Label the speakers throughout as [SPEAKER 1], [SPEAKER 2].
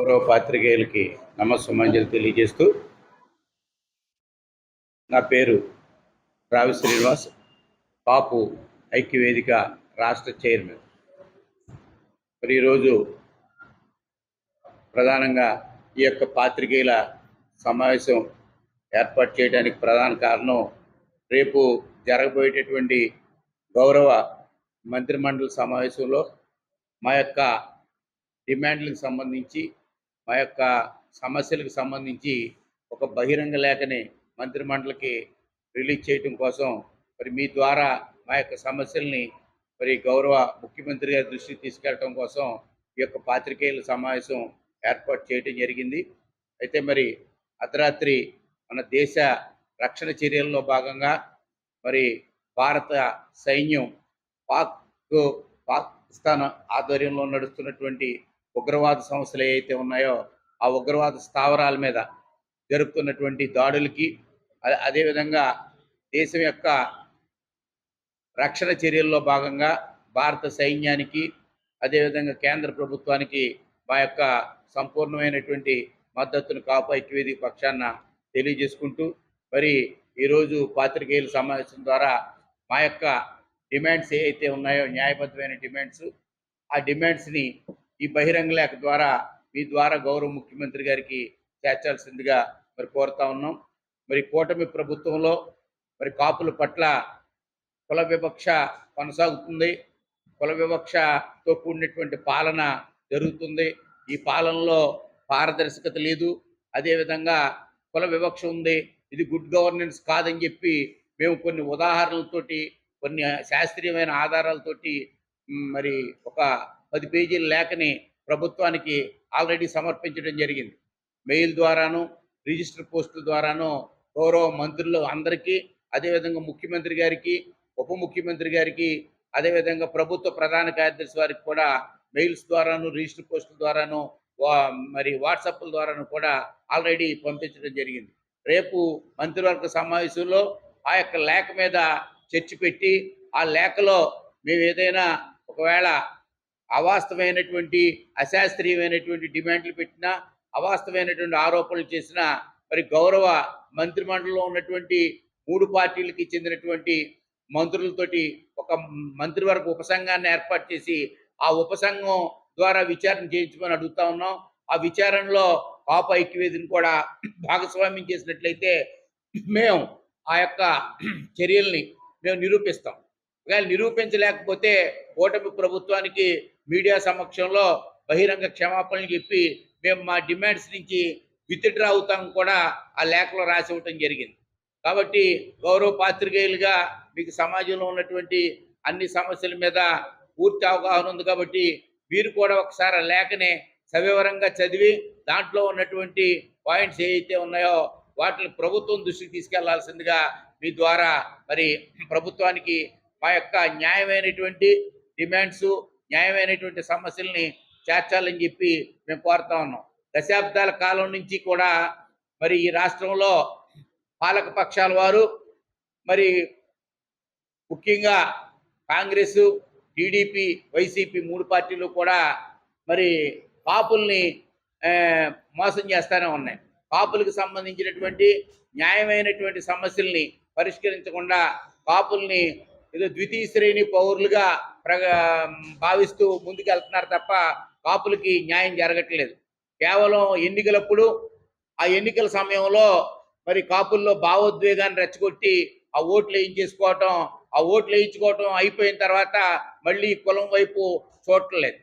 [SPEAKER 1] గౌరవ పాత్రికేయులకి నమస్సుమంజలు తెలియజేస్తూ నా పేరు రావి శ్రీనివాస్ పాపు ఐక్యవేదిక రాష్ట్ర చైర్మన్. మరి ఈరోజు ప్రధానంగా ఈ యొక్క పాత్రికేయుల సమావేశం ఏర్పాటు చేయడానికి ప్రధాన కారణం రేపు జరగబోయేటటువంటి గౌరవ మంత్రిమండలి సమావేశంలో మా యొక్క డిమాండ్లకు సంబంధించి మా యొక్క సమస్యలకు సంబంధించి ఒక బహిరంగ లేఖని మంత్రిమండలికి రిలీజ్ చేయటం కోసం మరి మీ ద్వారా మా యొక్క సమస్యల్ని మరి గౌరవ ముఖ్యమంత్రి గారి దృష్టికి తీసుకెళ్ళటం కోసం ఈ యొక్క పాత్రికేయుల సమావేశం ఏర్పాటు చేయటం జరిగింది. అయితే మరి అర్ధరాత్రి మన దేశ రక్షణ చర్యల్లో భాగంగా మరి భారత సైన్యం పాక్ పాకిస్తాన్ ఆధ్వర్యంలో నడుస్తున్నటువంటి ఉగ్రవాద సంస్థలు ఏవైతే ఉన్నాయో ఆ ఉగ్రవాద స్థావరాల మీద జరుపుతున్నటువంటి దాడులకి అదేవిధంగా దేశం యొక్క రక్షణ చర్యల్లో భాగంగా భారత సైన్యానికి అదేవిధంగా కేంద్ర ప్రభుత్వానికి మా యొక్క సంపూర్ణమైనటువంటి మద్దతును కాపు పక్షాన తెలియజేసుకుంటూ మరి ఈరోజు పాత్రికేయుల సమావేశం ద్వారా మా యొక్క డిమాండ్స్ ఏవైతే ఉన్నాయో న్యాయబద్ధమైన డిమాండ్స్ ఆ డిమాండ్స్ని ఈ బహిరంగ లేఖ ద్వారా మీ ద్వారా గౌరవ ముఖ్యమంత్రి గారికి చేర్చాల్సిందిగా మరి కోరుతా ఉన్నాం. మరి కూటమి ప్రభుత్వంలో మరి కాపుల పట్ల కుల వివక్ష కొనసాగుతుంది. కుల వివక్షతో కూడినటువంటి పాలన జరుగుతుంది. ఈ పాలనలో పారదర్శకత లేదు. అదేవిధంగా కుల వివక్ష ఉంది. ఇది గుడ్ గవర్నెన్స్ కాదని చెప్పి మేము కొన్ని ఉదాహరణలతోటి కొన్ని శాస్త్రీయమైన ఆధారాలతోటి మరి ఒక పది పేజీల లేఖని ప్రభుత్వానికి ఆల్రెడీ సమర్పించడం జరిగింది. మెయిల్ ద్వారాను రిజిస్టర్ పోస్టుల ద్వారాను గౌరవ మంత్రులు అందరికీ అదేవిధంగా ముఖ్యమంత్రి గారికి ఉప ముఖ్యమంత్రి గారికి అదేవిధంగా ప్రభుత్వ ప్రధాన కార్యదర్శి వారికి కూడా మెయిల్స్ ద్వారాను రిజిస్టర్ పోస్టుల ద్వారాను వా- మరి వాట్సాప్ల ద్వారాను కూడా ఆల్రెడీ పంపించడం జరిగింది. రేపు మంత్రివర్గ సమావేశంలో ఆ యొక్క లేఖ మీద చర్చ పెట్టి ఆ లేఖలో మేము ఏదైనా ఒకవేళ అవాస్తవమైనటువంటి అశాస్త్రీయమైనటువంటి డిమాండ్లు పెట్టినా అవాస్తవమైనటువంటి ఆరోపణలు చేసినా మరి గౌరవ మంత్రిమండలిలో ఉన్నటువంటి మూడు పార్టీలకి చెందినటువంటి మంత్రులతోటి ఒక మంత్రివర్గ ఉపసంఘాన్ని ఏర్పాటు చేసి ఆ ఉపసంఘం ద్వారా విచారణ చేయించమని అడుగుతా ఉన్నాం. ఆ విచారణలో పాప ఐక్యవేదిని కూడా భాగస్వామ్యం చేసినట్లయితే మేము ఆ యొక్క చర్యల్ని మేము నిరూపిస్తాం. ఒకవేళ నిరూపించలేకపోతే ఓటమి ప్రభుత్వానికి మీడియా సమక్షంలో బహిరంగ క్షమాపణలు చెప్పి మేము మా డిమాండ్స్ నుంచి విత్డ్రా అవుతాం కూడా ఆ లేఖలో రాసి ఇవ్వటం జరిగింది. కాబట్టి గౌరవ పాత్రికేయులుగా మీకు సమాజంలో ఉన్నటువంటి అన్ని సమస్యల మీద పూర్తి అవగాహన ఉంది కాబట్టి మీరు కూడా ఒకసారి ఆ లేఖని సవివరంగా చదివి దాంట్లో ఉన్నటువంటి పాయింట్స్ ఏవైతే ఉన్నాయో వాటిని ప్రభుత్వం దృష్టికి తీసుకెళ్ళాల్సిందిగా మీ ద్వారా మరి ప్రభుత్వానికి మా యొక్క న్యాయమైనటువంటి డిమాండ్స్ న్యాయమైనటువంటి సమస్యల్ని చేర్చాలని చెప్పి మేము కోరుతా ఉన్నాం. దశాబ్దాల కాలం నుంచి కూడా మరి ఈ రాష్ట్రంలో పాలక పక్షాల వారు మరి ముఖ్యంగా కాంగ్రెస్ టీడీపీ వైసీపీ మూడు పార్టీలు కూడా మరి పాపుల్ని మోసం చేస్తూనే ఉన్నాయి. కాపులకు సంబంధించినటువంటి న్యాయమైనటువంటి సమస్యల్ని పరిష్కరించకుండా కాపుల్ని ఏదో ద్వితీయ శ్రేణి పౌరులుగా భావిస్తూ ముందుకెళ్తున్నారు తప్ప కాపులకి న్యాయం జరగట్లేదు. కేవలం ఎన్నికలప్పుడు ఆ ఎన్నికల సమయంలో మరి కాపుల్లో భావోద్వేగాన్ని రెచ్చగొట్టి ఆ ఓట్లు వేయించేసుకోవటం ఆ ఓట్లు వేయించుకోవటం అయిపోయిన తర్వాత మళ్ళీ కులం వైపు చూడట్లేదు.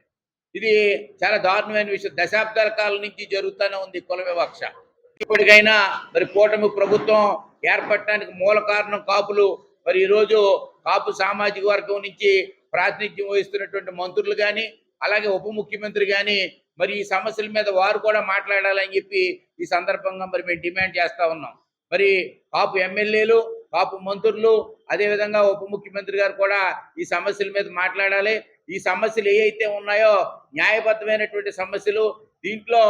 [SPEAKER 1] ఇది చాలా దారుణమైన విషయం. దశాబ్దాల కాలం నుంచి జరుగుతూనే ఉంది కుల వివక్ష. ఇప్పటికైనా మరి కూటమి ప్రభుత్వం ఏర్పడటానికి మూల కారణం కాపులు. మరి ఈరోజు కాపు సామాజిక వర్గం నుంచి ప్రాతినిధ్యం వహిస్తున్నటువంటి మంత్రులు కానీ అలాగే ఉప ముఖ్యమంత్రి కానీ మరి ఈ సమస్యల మీద వారు కూడా మాట్లాడాలని చెప్పి ఈ సందర్భంగా మరి మేము డిమాండ్ చేస్తూ ఉన్నాం. మరి కాపు ఎమ్మెల్యేలు కాపు మంత్రులు అదేవిధంగా ఉప ముఖ్యమంత్రి గారు కూడా ఈ సమస్యల మీద మాట్లాడాలి. ఈ సమస్యలు ఏవైతే ఉన్నాయో న్యాయబద్ధమైనటువంటి సమస్యలు దీంట్లో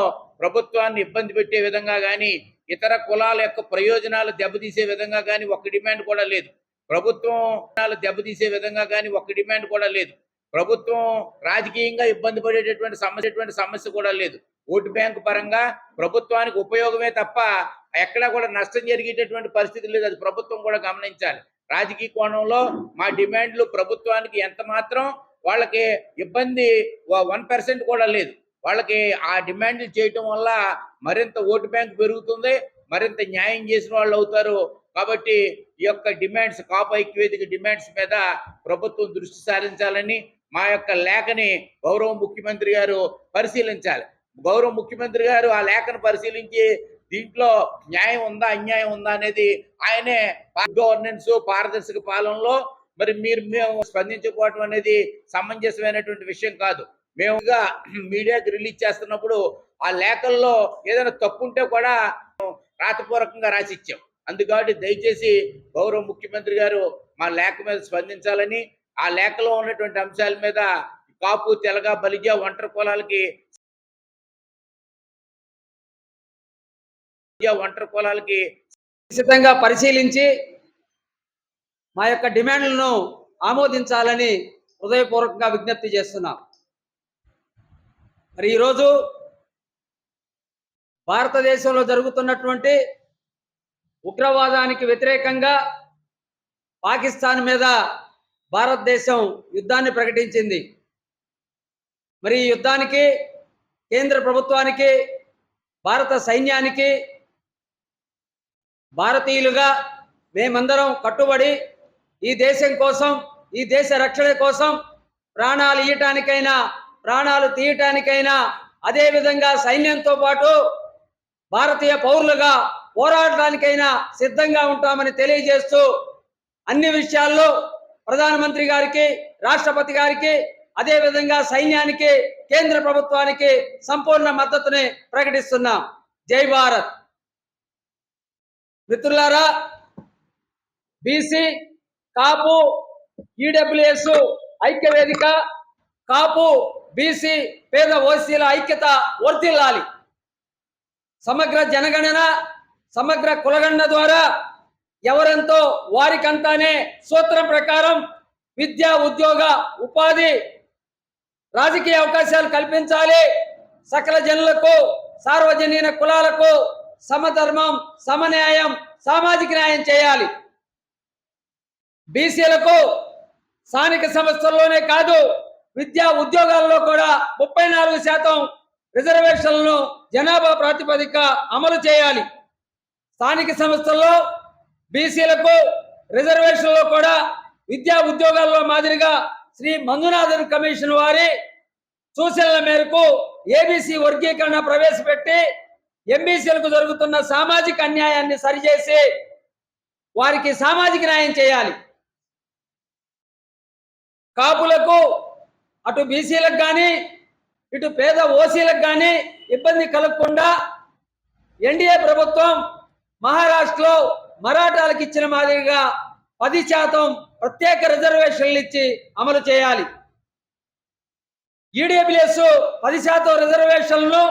[SPEAKER 1] ప్రభుత్వాన్ని ఇబ్బంది పెట్టే విధంగా కానీ ఇతర కులాల యొక్క ప్రయోజనాలు దెబ్బతీసే విధంగా కానీ ఒక్క డిమాండ్ కూడా లేదు. ప్రభుత్వం దెబ్బతీసే విధంగా కానీ ఒక్క డిమాండ్ కూడా లేదు. ప్రభుత్వం రాజకీయంగా ఇబ్బంది పడేటటువంటి సమస్య సమస్య కూడా లేదు. ఓటు బ్యాంకు పరంగా ప్రభుత్వానికి ఉపయోగమే తప్ప ఎక్కడా కూడా నష్టం జరిగేటటువంటి పరిస్థితి లేదు. అది ప్రభుత్వం కూడా గమనించాలి. రాజకీయ కోణంలో మా డిమాండ్లు ప్రభుత్వానికి ఎంత మాత్రం వాళ్ళకి ఇబ్బంది వన్ పర్సెంట్ కూడా లేదు. వాళ్ళకి ఆ డిమాండ్లు చేయటం వల్ల మరింత ఓటు బ్యాంక్ పెరుగుతుంది. మరింత న్యాయం చేసిన వాళ్ళు అవుతారు. కాబట్టి ఈ యొక్క డిమాండ్స్ కాపు ఐక్యవేదిక డిమాండ్స్ మీద ప్రభుత్వం దృష్టి సారించాలని మా యొక్క లేఖని గౌరవ ముఖ్యమంత్రి గారు పరిశీలించాలి. గౌరవ ముఖ్యమంత్రి గారు ఆ లేఖను పరిశీలించి దీంట్లో న్యాయం ఉందా అన్యాయం ఉందా అనేది ఆయనే గవర్నెన్స్ పారదర్శక పాలనలో మరి మీరు మేము స్పందించుకోవటం అనేది సమంజసమైనటువంటి విషయం కాదు. మేముగా మీడియాకి రిలీజ్ చేస్తున్నప్పుడు ఆ లేఖల్లో ఏదైనా తప్పు ఉంటే కూడా రాతపూర్వకంగా రాసి ఇచ్చాం అందుకని దయచేసి గౌరవ ముఖ్యమంత్రి గారు మా లేఖ మీద స్పందించాలని ఆ లేఖలో ఉన్నటువంటి అంశాల మీద కాపు తెలగ బలిజ ఒంటరి కులాలకి ఒంటరి కులాలకి
[SPEAKER 2] నిశ్చితంగా పరిశీలించి మా యొక్క డిమాండ్లను ఆమోదించాలని హృదయపూర్వకంగా విజ్ఞప్తి చేస్తున్నాం. మరి ఈరోజు భారతదేశంలో జరుగుతున్నటువంటి ఉగ్రవాదానికి వ్యతిరేకంగా పాకిస్తాన్ మీద భారతదేశం యుద్ధాన్ని ప్రకటించింది. మరి ఈ యుద్ధానికి కేంద్ర ప్రభుత్వానికి భారత సైన్యానికి భారతీయులుగా మేమందరం కట్టుబడి ఈ దేశం కోసం ఈ దేశ రక్షణ కోసం ప్రాణాలు ఇయ్యటానికైనా ప్రాణాలు తీయటానికైనా అదేవిధంగా సైన్యంతో పాటు భారతీయ పౌరులుగా పోరాడటానికైనా సిద్ధంగా ఉంటామని తెలియజేస్తూ అన్ని విషయాల్లో ప్రధానమంత్రి గారికి రాష్ట్రపతి గారికి అదేవిధంగా సైన్యానికి కేంద్ర ప్రభుత్వానికి సంపూర్ణ మద్దతుని ప్రకటిస్తున్నాం. జై భారత్. మిత్రులారా బీసీ కాపు ఈడబ్ల్యూఎస్ ఐక్యవేదిక కాపు బీసీ పేద ఓసీల ఐక్యత వర్తిల్లాలి సమగ్ర జనగణన సమగ్ర కులగణన ద్వారా ఎవరెంతో వారికంతానే సూత్రం ప్రకారం విద్యా ఉద్యోగ ఉపాధి రాజకీయ అవకాశాలు కల్పించాలి. సకల జనులకు సార్వజనీన కులాలకు సమధర్మం సమన్యాయం సామాజిక న్యాయం చేయాలి. బీసీలకు స్థానిక సంస్థల్లోనే కాదు విద్యా ఉద్యోగాల్లో కూడా ముప్పై నాలుగు శాతం రిజర్వేషన్లను జనాభా ప్రాతిపదిక అమలు చేయాలి. స్థానిక సంస్థల్లో బీసీలకు రిజర్వేషన్లో కూడా విద్యా ఉద్యోగాల్లో మాదిరిగా శ్రీ మంజునాథన్ కమిషన్ వారి సూచనల మేరకు ఏబీసీ వర్గీకరణ ప్రవేశపెట్టి ఎంబీసీలకు జరుగుతున్న సామాజిక అన్యాయాన్ని సరిచేసి వారికి సామాజిక న్యాయం చేయాలి. కాపులకు అటు బీసీలకు కానీ ఇటు పేద ఓసీలకు కానీ ఇబ్బంది కలగకుండా ఎన్డీఏ ప్రభుత్వం మహారాష్ట్రలో మరాఠాలకు ఇచ్చిన మాదిరిగా పది శాతం ప్రత్యేక రిజర్వేషన్లు ఇచ్చి అమలు చేయాలి. ఈడబ్ల్యూఎస్ పది శాతం రిజర్వేషన్లు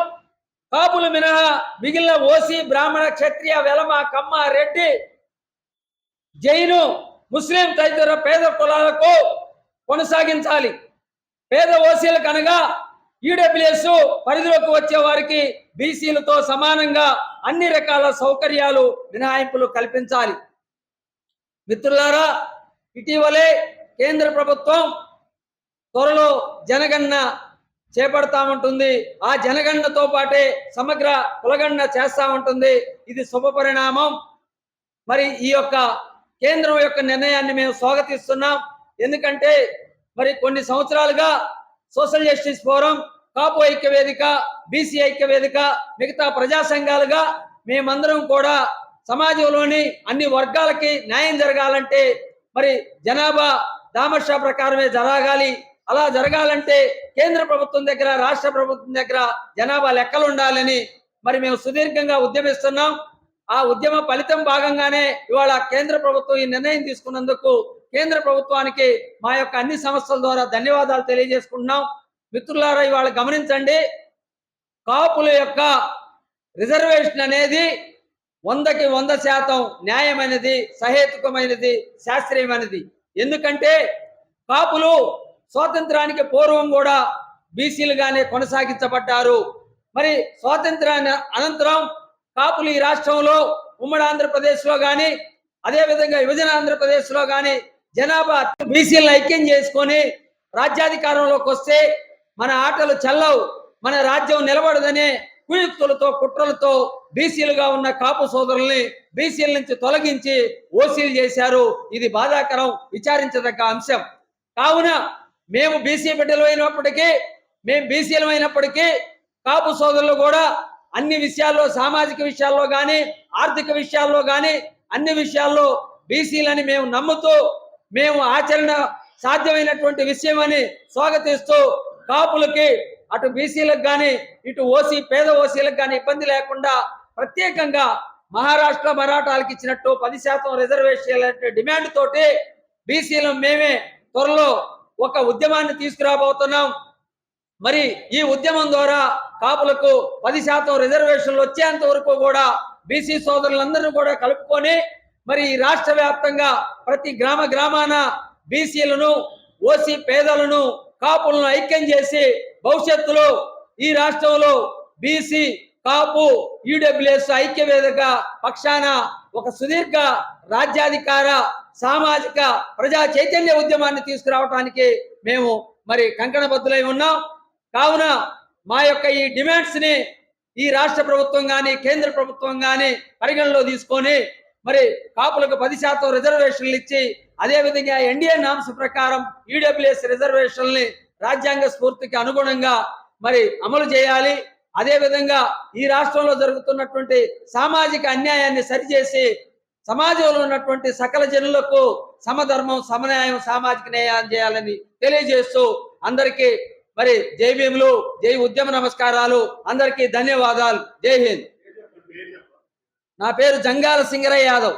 [SPEAKER 2] కాపులు మినహా మిగిలిన ఓసీ బ్రాహ్మణ క్షత్రియ వెలమ కమ్మ రెడ్డి జైను ముస్లిం తదితర పేద కులాలకు కొనసాగించాలి. పేద ఓసీలకు అనగా ఈడబ్ల్యూఎస్ పరిధిలోకి వచ్చే వారికి బీసీలతో సమానంగా అన్ని రకాల సౌకర్యాలు మినహాయింపులు కల్పించాలి. మిత్రులారా ఇటీవలే కేంద్ర ప్రభుత్వం త్వరలో జనగణన చేపడతామంటుంది. ఆ జనగణనతో పాటే సమగ్ర కులగణన చేస్తామంటుంది. ఇది శుభ పరిణామం. మరి ఈ యొక్క కేంద్రం యొక్క నిర్ణయాన్ని మేము స్వాగతిస్తున్నాం. ఎందుకంటే మరి కొన్ని సంవత్సరాలుగా సోషల్ జస్టిస్ ఫోరం కాపు ఐక్య వేదిక బీసీ ఐక్య వేదిక మిగతా ప్రజా సంఘాలుగా మేమందరం కూడా సమాజంలోని అన్ని వర్గాలకి న్యాయం జరగాలంటే మరి జనాభా దామర్షా ప్రకారమే జరగాలి. అలా జరగాలంటే కేంద్ర ప్రభుత్వం దగ్గర రాష్ట్ర ప్రభుత్వం దగ్గర జనాభా లెక్కలు ఉండాలని మరి మేము సుదీర్ఘంగా ఉద్యమిస్తున్నాం. ఆ ఉద్యమ ఫలితం భాగంగానే ఇవాళ కేంద్ర ప్రభుత్వం ఈ నిర్ణయం తీసుకున్నందుకు కేంద్ర ప్రభుత్వానికి మా యొక్క అన్ని సంస్థల ద్వారా ధన్యవాదాలు తెలియజేసుకుంటున్నాం. మిత్రులారా ఇవాళ గమనించండి కాపుల యొక్క రిజర్వేషన్ అనేది వందకి వంద శాతం న్యాయమైనది సహేతుకమైనది శాస్త్రీయమైనది. ఎందుకంటే కాపులు స్వాతంత్రానికి పూర్వం కూడా బీసీలుగానే కొనసాగించబడ్డారు. మరి స్వాతంత్రాన్ని అనంతరం కాపులు ఈ రాష్ట్రంలో ఉమ్మడి ఆంధ్రప్రదేశ్లో కానీ అదేవిధంగా అదే ఆంధ్రప్రదేశ్లో విభజన జనాభా బీసీలను ఐక్యం చేసుకొని రాజ్యాధికారంలోకి వస్తే మన ఆటలు చల్లవు మన రాజ్యం నిలబడదనే కుయుక్తులతో కుట్రలతో బీసీలుగా ఉన్న కాపు సోదరుల్ని బీసీల నుంచి తొలగించి ఓసీలు చేశారు. ఇది బాధాకరం విచారించదగ్గ అంశం. కావున మేము బీసీ బిడ్డలు అయినప్పటికీ మేము బీసీలు అయినప్పటికీ కాపు సోదరులు కూడా అన్ని విషయాల్లో సామాజిక విషయాల్లో కానీ ఆర్థిక విషయాల్లో కానీ అన్ని విషయాల్లో బీసీలని మేము నమ్ముతూ మేము ఆచరణ సాధ్యమైనటువంటి విషయం అని స్వాగతిస్తూ కాపులకి అటు బీసీలకు కానీ ఇటు ఓసీ పేద ఓసీలకు కానీ ఇబ్బంది లేకుండా ప్రత్యేకంగా మహారాష్ట్ర మరాఠాలకు ఇచ్చినట్టు పది శాతం రిజర్వేషన్ డిమాండ్ తోటి బీసీలు మేమే త్వరలో ఒక ఉద్యమాన్ని తీసుకురాబోతున్నాం. మరి ఈ ఉద్యమం ద్వారా కాపులకు పది శాతం రిజర్వేషన్లు వచ్చేంత వరకు కూడా బీసీ సోదరులందరినీ కూడా కలుపుకొని మరి రాష్ట్ర వ్యాప్తంగా ప్రతి గ్రామ గ్రామాన బీసీలను ఓసీ పేదలను కాపులను ఐక్యం చేసి భవిష్యత్తులో ఈ రాష్ట్రంలో బీసీ కాపు ఈడబ్ల్యూఎస్ ఐక్య వేదిక పక్షాన ఒక సుదీర్ఘ రాజ్యాధికార సామాజిక ప్రజా చైతన్య ఉద్యమాన్ని తీసుకురావడానికి మేము మరి కంకణబద్ధులై ఉన్నాం. కావున మా యొక్క ఈ డిమాండ్స్ని ఈ రాష్ట్ర ప్రభుత్వం కానీ కేంద్ర ప్రభుత్వం కానీ పరిగణలో తీసుకొని మరి కాపులకు పది శాతం రిజర్వేషన్లు ఇచ్చి అదే విధంగా ఎన్డీఏ నామ్స్ ప్రకారం ఈడబ్ల్యూఎస్ రిజర్వేషన్ని రాజ్యాంగ స్ఫూర్తికి అనుగుణంగా మరి అమలు చేయాలి. అదేవిధంగా ఈ రాష్ట్రంలో జరుగుతున్నటువంటి సామాజిక అన్యాయాన్ని సరిచేసి సమాజంలో ఉన్నటువంటి సకల జనులకు సమధర్మం సమన్యాయం సామాజిక న్యాయం చేయాలని తెలియజేస్తూ అందరికీ మరి జై భీములు జై ఉద్యమ నమస్కారాలు అందరికీ ధన్యవాదాలు. జై హింద్. నా పేరు జంగాల సింగరయ్య యాదవ్.